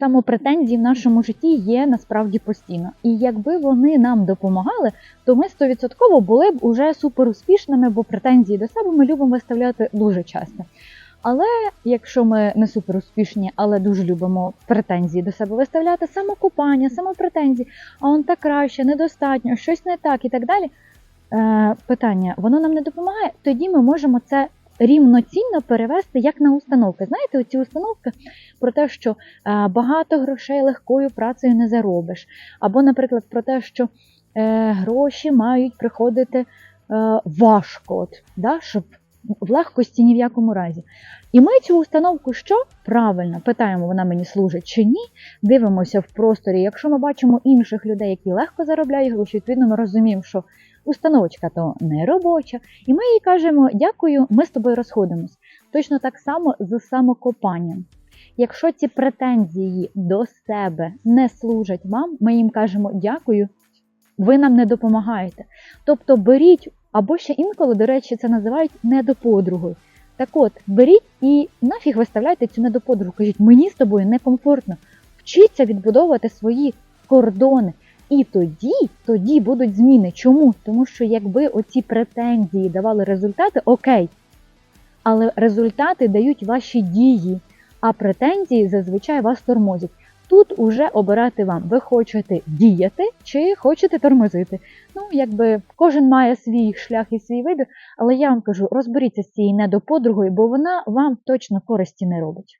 самопретензії в нашому житті є насправді постійно. І якби вони нам допомагали, то ми стовідсотково були б уже супер успішними, бо претензії до себе ми любимо виставляти дуже часто. Але якщо ми не супер успішні, але дуже любимо претензії до себе виставляти, самокопання, самопретензії, а он так краще, недостатньо, щось не так і так далі. Е, питання, воно нам не допомагає, тоді ми можемо це рівноцінно перевести як на установки. Знаєте, оці установки про те, що е, багато грошей легкою працею не заробиш, або, наприклад, про те, що е, гроші мають приходити е, важко, от, да, щоб в легкості ні в якому разі. І ми цю установку що правильно питаємо, вона мені служить чи ні. Дивимося в просторі. Якщо ми бачимо інших людей, які легко заробляють гроші, відповідно ми розуміємо, що установочка то не робоча, і ми їй кажемо дякую, ми з тобою розходимось. Точно так само з самокопанням. Якщо ці претензії до себе не служать вам, ми їм кажемо дякую, ви нам не допомагаєте. Тобто беріть, або ще інколи, до речі, це називають недоподругою. Так от, беріть і нафіг виставляйте цю недоподругу. Кажіть, мені з тобою некомфортно. Вчіться відбудовувати свої кордони. І тоді, тоді будуть зміни. Чому? Тому що якби оці претензії давали результати, окей. Але результати дають ваші дії, а претензії зазвичай вас тормозять. Тут уже обирати вам, ви хочете діяти чи хочете тормозити. Ну, якби кожен має свій шлях і свій вибір, але я вам кажу, розберіться з цією недоподругою, бо вона вам точно користі не робить.